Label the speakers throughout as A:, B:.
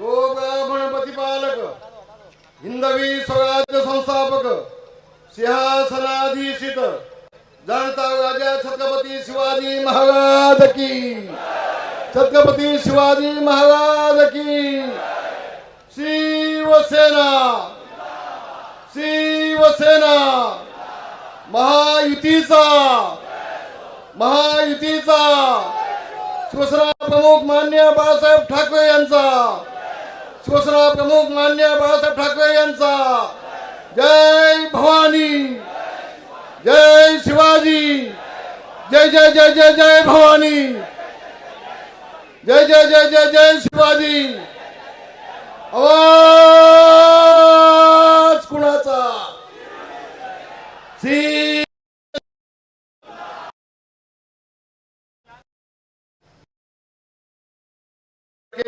A: गोब्राह्मण प्रतिपालक हिंदवी स्वराज्य संस्थापक सिंहासनाधीशित जाणता राजा छत्रपती शिवाजी महाराज की. छत्रपती शिवाजी महाराज की. शिवसेना शिवसेना महायुतीचा महायुतीचा. शिवसेना प्रमुख मान्य बाळासाहेब ठाकरे यांचा. शिवसेना प्रमुख मान्य बाळासाहेब ठाकरे यांचा. जय भवानी. जय शिवाजी. जय जय जय जय जय भवानी. जय जय जय जय जय शिवाजी. आवाज कुणाचा? सी.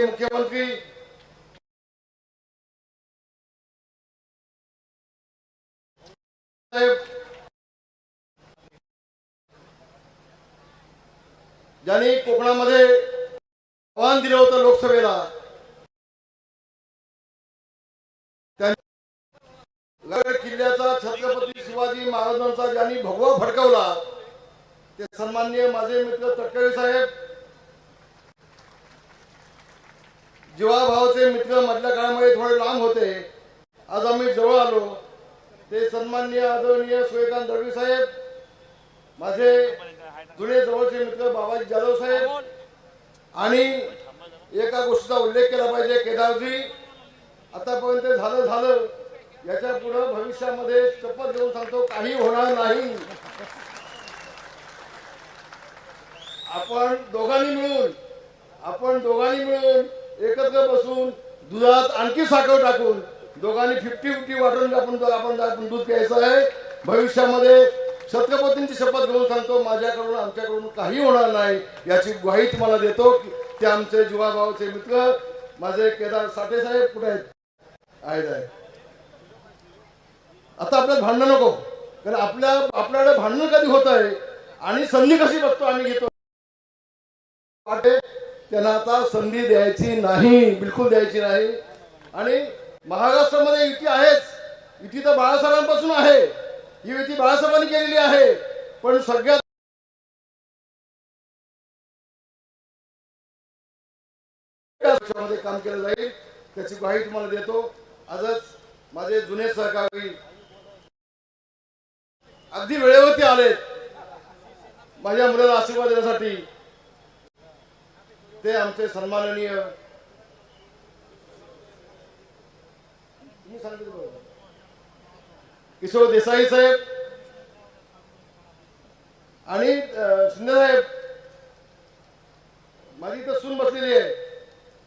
A: मुख्यमंत्री साहेब ज्यांनी कोकणामध्ये आव्हान दिलं होतं लोकसभेला. गड किल्ल्याचा छत्रपती शिवाजी महाराजांचा ज्यांनी भगवा फडकवला ते सन्माननीय माझे मित्र तटकरे साहेब जीवाभावाचे मित्र मधल्या काळामध्ये थोडे लांब होते. आज आम्ही जवळ आलो. ते सन्माननीय आदरणीय सूर्यकांत दळवी साहेब माझे जुने जवळचे मित्र बाबाजी जाधव साहेब आणि एका गोष्टीचा उल्लेख केला पाहिजे केदारजी. आतापर्यंत झालं झालं. याच्यापुढे भविष्यामध्ये शपथ घेऊन सांगतो काही होणार नाही. आपण दोघांनी मिळून आपण दोघांनी मिळून एकत्र बसून दुधात आणखी साखर टाकून दोघांनी फिफ्टी फिफ्टी वाटून आपण आपण आपण दूध प्यायचं आहे भविष्यामध्ये छत्रपतींची शपथ घेऊन सांगतो माझ्याकडून आमच्याकडून काही होणार नाही याची ग्वाही तुम्हाला देतो ते आमचे जीवाभावाचे मित्र माझे केदार साठे साहेब कुठे आहेत? आहेत आहे आता आपल्यात भांडणं नको कारण आपल्या आपल्याकडे भांडण कधी होत आहे आणि संधी कशी बघतो आम्ही घेतो? वाटे त्यांना आता संधी द्यायची नाही बिलकुल द्यायची नाही. आणि महाराष्ट्रामध्ये युती आहेच. युती तर बाळासाहेबांपासून आहे. ही युती बाळासाहेबांनी केलेली आहे. पण सगळ्यात काम केलं जाईल. त्याची ग्वाही तुम्हाला देतो. आजच माझे जुने सहकारी अगदी वेळेवरती आलेत. माझ्या मुलाला आशीर्वाद देण्यासाठी ते आमचे सन्माननीय मी सांगितलं बरोबर. किशोर देसाई साहेब आणि शिंदे साहेब. माझी तर सून बसलेली आहे.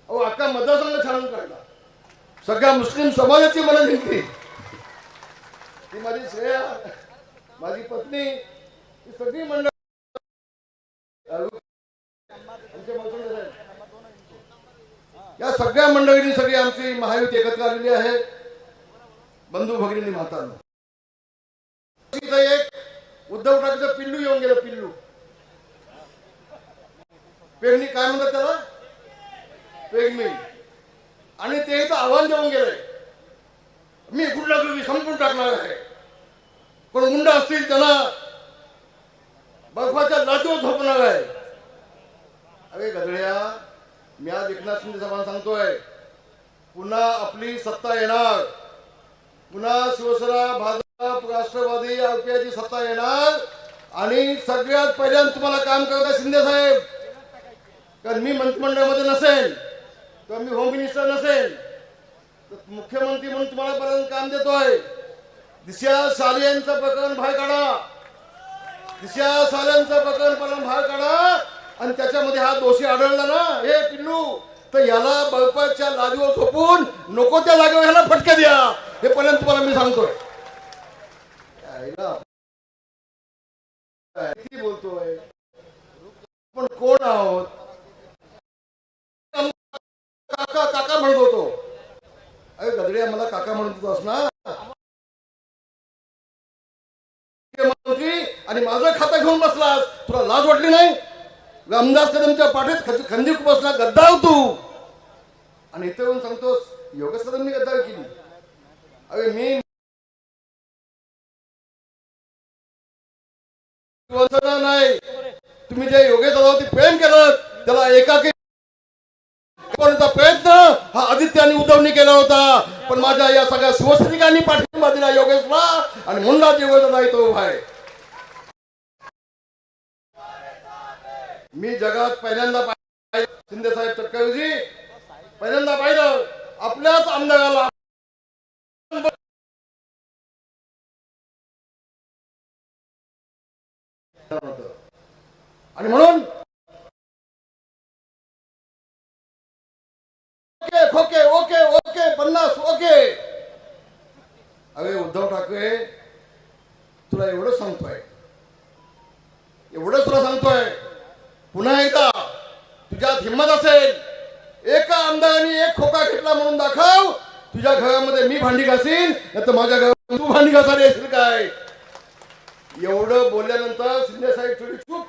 A: अहो अख्खा मतदारसंघ छान काढला सगळ्या मुस्लिम समाजाची मला जिंकली ती माझी श्रेया माझी पत्नी ही सगळी मंडळ. या सगळ्या मंडळींनी सगळी आमची महायुती एकत्र आलेली आहे. बंधू भगिनी मातांना. इथं एक उद्धव ठाकरेचं पिल्लू येऊन गेलं पिल्लू. पेरणी काय म्हणतात त्याला? पेगमी आणि ते इथं आव्हान देऊन गेलंय. मी कुठला तरी संपून टाकणार आहे. पण मुंड असतील त्यांना बर्फाच्या लाचीवर झोपणार आहे. अरे गदळ्या मी आज एकनाथ शिंदे साहेबांना सांगतोय पुन्हा आपली सत्ता येणार. पुन्हा शिवसेना भाजप राष्ट्रवादी आरपीआयची सत्ता येणार. आणि सगळ्यात पहिल्यांदा तुम्हाला काम करता शिंदे साहेब. कारण मी मंत्रिमंडळामध्ये नसेल किंवा मी होम मिनिस्टर नसेल तर मुख्यमंत्री म्हणून तुम्हाला पर्यंत काम देतोय दिशा साले यांचं प्रकरण बाहेर काढा. दिशा साल्यांचं प्रकरण प्रकरण बाहेर काढा. आणि त्याच्यामध्ये हा दोषी आढळला ना हे पिल्लू तर याला बळपाच्या लादीवर झोपून नको त्या जागेवर ह्याला फटके द्या. हे पर्यंत तुम्हाला मी सांगतोय. बोलतोय? आपण कोण आहोत? काका काका म्हणत होतो. अरे गदड्या मला काका म्हणत होतास ना? आणि माझं खातं घेऊन बसलास. तुला लाज वाटली नाही? रामदास कदमच्या पाठीत खंजीर बसला गद्दार तू. आणि इथे येऊन सांगतोस योगेश कदमनी गद्दारी केली. अरे मी नाही. तुम्ही जे योगेश दादावरती प्रेम केलं त्याला एकाकी प्रयत्न हा आदित्य आणि उद्धवनी केला होता. पण माझ्या या सगळ्या शिवसैनिकांनी पाठिंबा दिला योगेशला आणि म्हणूनच योगेश दादा इथं उभा आहे. मी जगात पहिल्यांदा शिंदे साहेब तटकरजी. पहिल्यांदा पाहिलं आपल्याच आमदाराला आणि म्हणून ओके खोके ओके ओके पन्नास ओके. अरे उद्धव ठाकरे तुला एवढं सांगतोय. एवढंच तुला सांगतोय. पुन्हा एकदा तुझ्यात हिंमत असेल एका आमदाराने एक खोका घेतला म्हणून दाखव. तुझ्या घरामध्ये मी भांडी घासीन नाही तर माझ्या घरामध्ये तू भांडी घासायला येशील काय? एवढं बोलल्यानंतर शिंदे साहेब थोडी चूप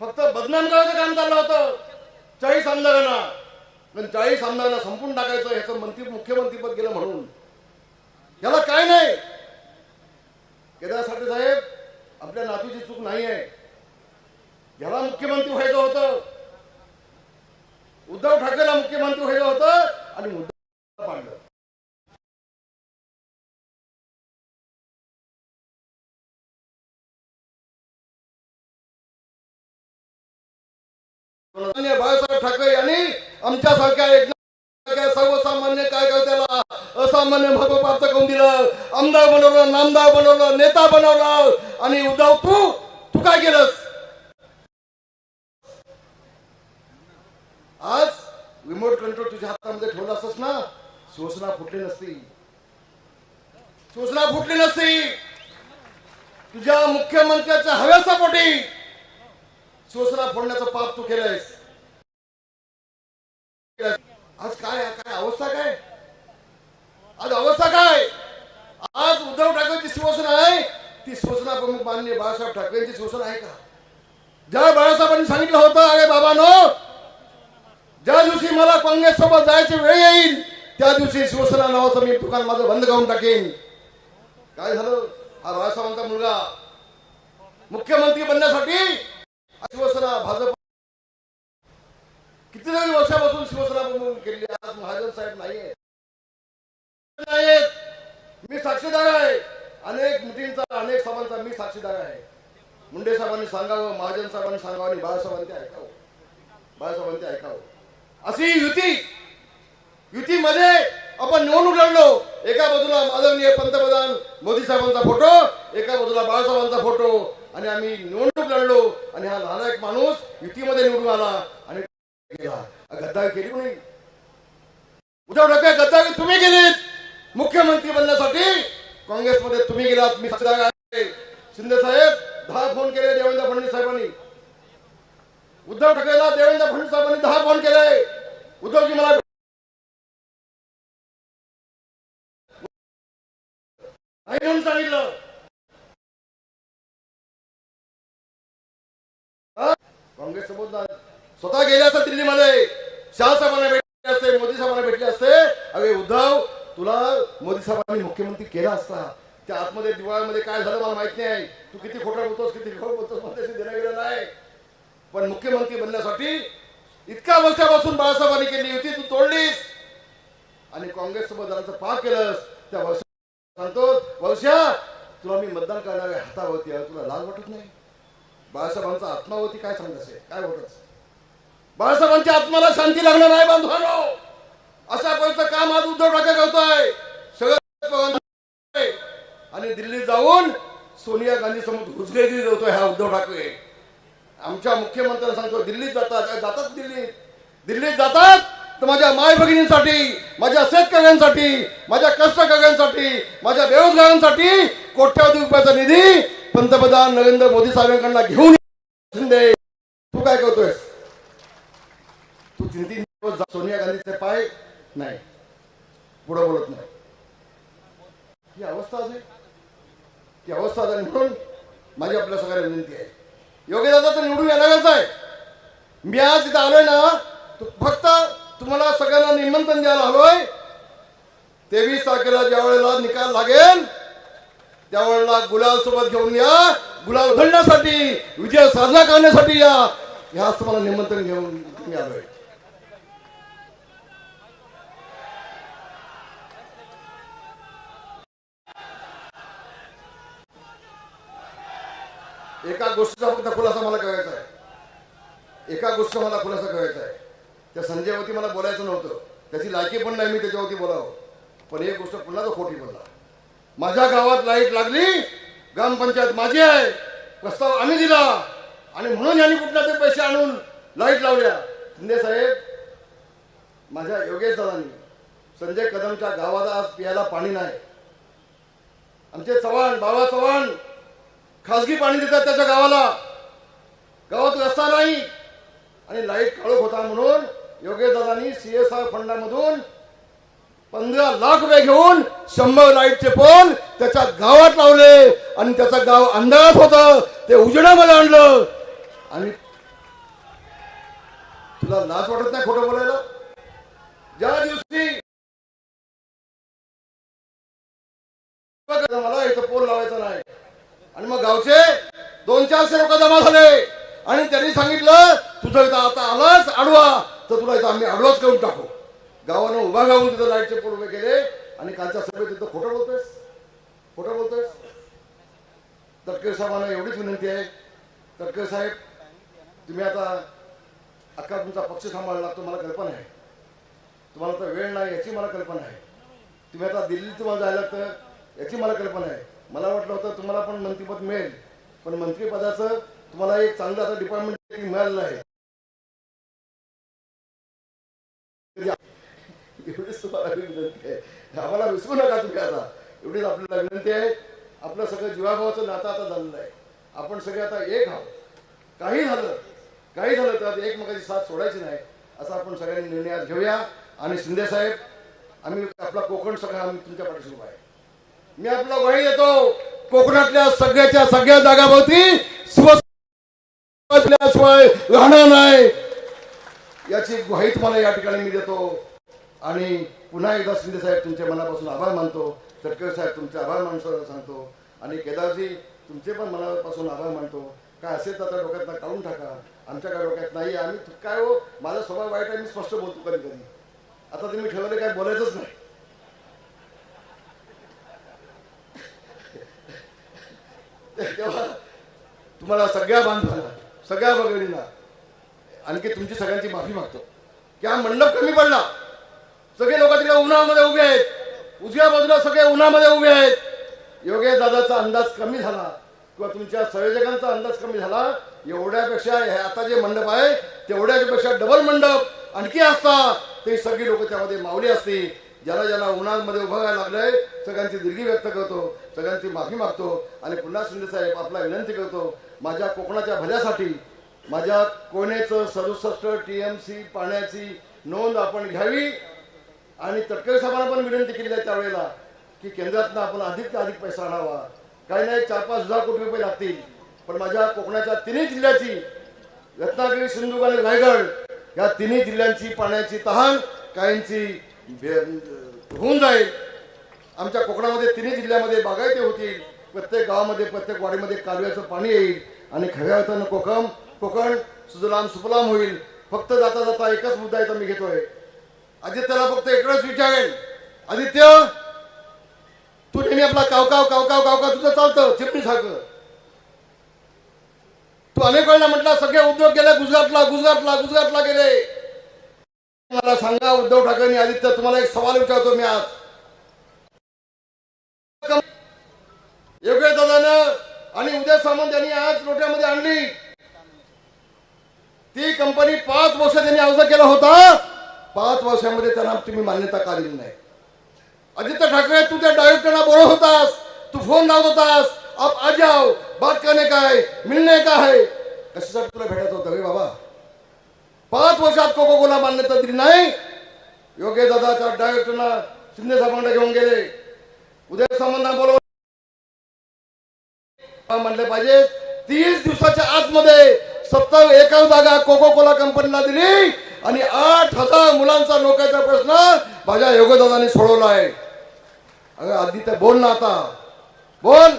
A: फक्त बदनाम करायचं काम चाललं होतं. चाळीस आमदारांना. पण चाळीस आमदारांना संपून टाकायचं ह्याचं मंत्री मुख्यमंत्रीपद गेलं म्हणून. याला काय नाही केदार साठे साहेब आपल्या नातूची चूक नाही आहे याला मुख्यमंत्री व्हायचं होतं उद्धव ठाकरेला मुख्यमंत्री व्हायचं होतं आणि उद्धव पाडलं माननीय बाळासाहेब ठाकरे यांनी तुमच्यासारख्या एक सर्वसामान्य त्याला असामान्य महत्त्व प्राप्त करून दिलं. आमदार बनवलं नामदार बनवलं नेता बनवलं आणि उद्धव तू तू काय केलंस? आज रिमोट कंट्रोल तुझ्या हातामध्ये ठेवला असतस ना शिवसेना फुटली नसती. शिवसेना फुटली नसती. तुझ्या मुख्यमंत्र्याच्या हव्यासापोटी पोटी फोडण्याचं पाप तू केलंयस. आज काय काय अवस्था काय? आज अवस्था काय? आज उद्धव ठाकरेची शिवसेना आहे. ती शिवसेना प्रमुख माननीय बाळासाहेब ठाकरेंची शिवसेना आहे का? ज्या बाळासाहेबांनी सांगितलं होतं अरे बाबानो ज्या दिवशी मला काँग्रेस सोबत जायची वेळ येईल त्या दिवशी शिवसेना नावाचं मी दुकान माझं बंद करून टाकेन. काय झालं? हा बाळासाहेबांचा मुलगा. मुख्यमंत्री बनण्यासाठी शिवसेना भाजप कितीतरी वर्षापासून शिवसेना म्हणून केली आज महाजन साहेब नाहीये मी साक्षीदार आहे. अनेक मिटिंगचा अनेक सभांचा मी साक्षीदार आहे. मुंडे साहेबांनी सांगावं महाजन साहेबांनी सांगावं आणि बाळासाहेबांनी ते ऐकावं. बाळासाहेबांनी ते ऐकावं. अशी युती युतीमध्ये आपण निवडणूक लढलो. एका बाजूला माननीय पंतप्रधान मोदी साहेबांचा फोटो एका बाजूला बाळासाहेबांचा फोटो. आणि आम्ही निवडणूक लढलो. आणि हा लहान एक माणूस युतीमध्ये निवडून आला. आणि गद्दारी केली कोणी? उद्धव ठाकरे गद्दारी तुम्ही केलीत. मुख्यमंत्री बनण्यासाठी काँग्रेसमध्ये तुम्ही गेलात. मी शिंदे साहेब दहा फोन केले देवेंद्र फडणवीस साहेबांनी. उद्धव ठाकरेला देवेंद्र फडणवीस साहेबांनी दहा फोन केले. उद्धवजी मला म्हणून सांगितलं. हा? काँग्रेस सोबत स्वतः गेले असतात दिल्लीमध्ये. शहा साहेबांना भेटले असते मोदी साहेबांना भेटले असते. अरे उद्धव तुला मोदी साहेबांनी मुख्यमंत्री केला असता. त्या आतमध्ये दिवाळीमध्ये काय झालं मला माहीत नाही. तू किती खोटा बोलतोस किती खोट बोलतोस मला देणं गेलं नाही. पण मुख्यमंत्री बनण्यासाठी इतक्या वर्षापासून बाळासाहेबांनी केली होती तू तोडलीस. आणि काँग्रेस सोबत जाण्याचं पाप केलंस. त्या वर्षा सांगतो वर्षा तुला मी मतदान करणाऱ्या हातावरती तुला लाज वाटत नाही? बाळासाहेबांचा आत्मावरती काय सांगत असेल काय वाटत बाळासाहेबांच्या आत्माला शांती लागणार नाही बांधवानो. अशा पद्धतीचं काम आज उद्धव ठाकरे करतोय? सगळं आणि दिल्लीत जाऊन सोनिया गांधी समोर घुसगेगिरी करतोय हा उद्धव ठाकरे. आमच्या मुख्यमंत्र्यांना सांगतो दिल्लीत जातात जातात दिल्लीत. दिल्लीत जातात तर माझ्या माय भगिनींसाठी माझ्या शेतकऱ्यांसाठी माझ्या कष्टकऱ्यांसाठी माझ्या बेरोजगारांसाठी कोट्यावधी रुपयाचा निधी पंतप्रधान नरेंद्र मोदी साहेबांकडनं घेऊन शिंदे तू काय करतोयस? तीन तीन दिवस सोनिया गांधीचे पाय नाही. पुढं बोलत नाही. ही अवस्था आहे. ती अवस्था आहे म्हणून माझी आपल्या सगळ्या विनंती आहे. योग्य दादा तर निवडून येणारच आहे. मी आज तिथं आलोय ना फक्त तुम्हाला सगळ्यांना निमंत्रण द्यायला हवंय तेवीस तारखेला ज्या वेळेला निकाल लागेल त्यावेळेला गुलाल सोबत घेऊन या. गुलाल घडण्यासाठी विजय साजरा करण्यासाठी या. ह्याच तुम्हाला निमंत्रण घेऊन तुम्ही आलोय. एका गोष्टीचा फक्त खुलासा मला करायचा आहे. एका गोष्टीचा मला खुलासा करायचा आहे. त्या संजयवरती मला बोलायचं नव्हतं. त्याची लायकी पण नाही मी त्याच्यावरती बोलावं. पण एक गोष्ट पुन्हा तो खोटी बोलला. माझ्या गावात लाइट लागली ग्रामपंचायत माझी आहे. प्रस्ताव आम्ही दिला. आणि म्हणून यांनी कुठल्या ते पैसे आणून लाइट लावल्या. शिंदे साहेब माझ्या योगेश दादांनी संजय कदमच्या गावाला आज पियाला पाणी नाही. आमचे चव्हाण बाबा चव्हाण खासगी पाणी देतात त्याच्या गावाला. गावात रस्ता नाही. आणि लाइट काळोख होता म्हणून योगेश सीएसआर फंडामधून पंधरा लाख रुपये घेऊन शंभर लाईटचे पोल त्याच्या गावात लावले. आणि त्याचं गाव अंधारात होतं. ते उजेडामध्ये आणलं. आणि तुला लाज वाटत नाही खोटं बोलायला? ज्या दिवशी मला इथं पोल लावायचा नाही आणि मग गावचे दोन चारशे लोक जमा झाले. आणि त्यांनी सांगितलं तुझं इथं आता आलाच आडवा. तर तुला इथं आम्ही आडवाच करून टाकू. गावानं उभा गावून तिथं लाईटचे पोल उभे केले. आणि कालच्या सभेत तिथं खोटं बोलतोयस? खोटं बोलतोयस? तटकरे साहेबांना एवढीच विनंती आहे. तटकरे साहेब तुम्ही आता अक्का तुमचा पक्ष सांभाळायला लागतो मला कल्पना आहे. तुम्हाला तर वेळ नाही याची मला कल्पना आहे. तुम्ही आता दिल्लीत तुम्हाला जायला तर याची मला कल्पना आहे. मला वाटलं होतं तुम्हाला पण मंत्रीपद मिळेल. पण मंत्रीपदाचं तुम्हाला एक चांगलं आता डिपार्टमेंट मिळालेलं आहे. एवढीच तुम्हाला विनंती आहे. आम्हाला विसरू नका तुम्ही आता. एवढीच आपल्याला विनंती आहे. आपलं सगळं जीवाभावाचं नातं आता झालेलं आहे. आपण सगळे आता एक आहोत. काही झालं काही झालं तर एकमेकाची साथ सोडायची नाही असा आपण सगळ्यांनी निर्णय घेऊया. आणि शिंदे साहेब आम्ही आपला कोकण सगळा आम्ही तुमच्या पाठीशी उभा आहे. मी आपला ग्वाही येतो. कोकणातल्या सगळ्याच्या सगळ्या जागाभोवती शिवशिवाय राहणार नाही. याची ग्वाही तुम्हाला या ठिकाणी मी देतो. आणि पुन्हा एकदा शिंदे साहेब तुमच्या मनापासून आभार मानतो. तटकरे साहेब तुमचे आभार मानतो सांगतो. आणि केदारजी तुमचे पण मनापासून आभार मानतो. काय असेल तर आता डोक्यात काढून टाका. आमच्या काय डोक्यात नाही आम्ही काय हो? माझा स्वभाव वाईट आहे मी स्पष्ट बोलतो कधी कधी आता तुम्ही ठेवले काय बोलायचंच नाही. तुम्हाला सगळ्या बांध झाला सगळ्या बघणीला आणखी तुमची सगळ्यांची माफी मागतो. की हा मंडप कमी पडला? सगळे लोक तिकडे उन्हामध्ये उभे आहेत. उजव्या बाजूला सगळे उन्हामध्ये उभे आहेत. योगेश दादाचा अंदाज कमी झाला किंवा तुमच्या संयोजकांचा अंदाज कमी झाला एवढ्यापेक्षा हे आता जे मंडप आहे तेवढ्यापेक्षा डबल मंडप आणखी असता ते सगळी लोक त्यामध्ये मावली असती ज्याला ज्याला उन्हामध्ये उभं राहायला लागलंय सगळ्यांची दिलगी व्यक्त करतो सगळ्यांची माफी मागतो आणि पुन्हा शिंदे साहेब आपला विनंती करतो माझ्या कोकणाच्या भल्यासाठी माझ्या कोणेचं सदुसष्ट टी एम सी पाण्याची नोंद आपण घ्यावी. आणि तटकरी साहेबांना पण विनंती केली आहे त्यावेळेला की केंद्रातनं आपण अधिक अधिक पैसा आणावा. काही नाही चार पाच हजार कोटी रुपये लागतील. पण माझ्या कोकणाच्या तिन्ही जिल्ह्याची रत्नागिरी सिंधुदुर्ग आणि रायगड या तिन्ही जिल्ह्यांची पाण्याची तहान काहींची होऊन जाईल. आमच्या कोकणामध्ये तिन्ही जिल्ह्यामध्ये बागायती होतील. प्रत्येक गावामध्ये प्रत्येक वाडीमध्ये कालव्याचं पाणी येईल. आणि खऱ्या अर्थानं कोकम कोकण सुजलाम सुफलाम होईल. फक्त जाता जाता एकच मुद्दा इथं मी घेतोय. आदित्यला फक्त इकडेच विचारेल आदित्य तू नेहमी आपला कावकाव कावकाव कावकाव तुझं चालतं चिमणी तू अनेक वेळेला म्हटला सगळे उद्योग गेले गुजरातला गुजरातला गुजरातला गेले. मला सांगा उद्धव ठाकरे आदित्य तुम्हाला एक सवाल विचारतो मी आज. योग्य दादानं आणि उदय सामंत यांनी आज लोट्यामध्ये आणली. ती कंपनी पाच वर्ष त्यांनी अर्ज केला होता. पाच वर्षामध्ये त्यांना तुम्ही मान्यता का दिली नाही? आदित्य ठाकरे तू त्या डायरेक्टरला बोलत होतास. तू फोन लावत होतास. आप आ जाओ बात करने का है मिलने का है कशासाठी तुला भेटायचं होतं रे बाबा? पाच वर्षात कोको कोला मान्यता दिली नाही. योगेश दादाच्या डायरेक्टरना शिंदे साहेबांना घेऊन गेले. उदय सामंतांना बोलव म्हणले पाहिजे तीस दिवसाच्या आतमध्ये सत्तर एका जागा कोको कोला कंपनीला दिली आणि आठ हजार मुलांचा लोकांचा प्रश्न माझ्या योगदानाने सोडवला आहे. अगं तर बोल ना आता. बोल.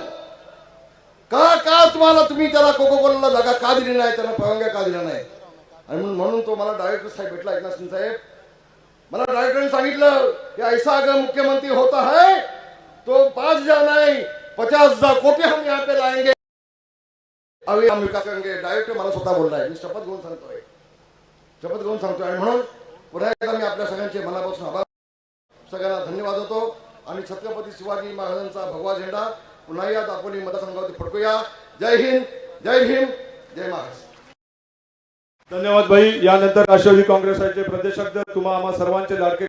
A: का का तुम्हाला तुम्ही त्याला कोको कोला जागा का दिली नाही? त्यांना परवानग्या का दिल्या नाही? आणि म्हणून तो मला डायरेक्टर साहेब भेटला एकनाथ सिंग साहेब. मला डायरेक्टरने सांगितलं की ऐसा अगर मुख्यमंत्री होता है तो पाच हजार नाही. पचास हजार कोटी हम यहाँ पे लाएंगे। अभी हम विकास करेंगे। डायरेक्ट मला स्वतः बोलला आहे मी शपथ घेऊन सांगतोय। शपथ घेऊन सांगतोय। आणि म्हणून पुन्हा एकदा मी आपल्या सगळ्यांचे मनापासून आभार सगळ्यांना धन्यवाद होतो आणि छत्रपती शिवाजी महाराजांचा भगवा झेंडा पुन्हा या दापोली मतदारसंघावरती फडकूया. जय हिंद जय भीम जय महाराष्ट्र.
B: धन्यवाद भाई. यानंतर राष्ट्रवादी काँग्रेसचे प्रदेशाध्यक्ष तुम्हा आम्हा सर्वांचे लाडके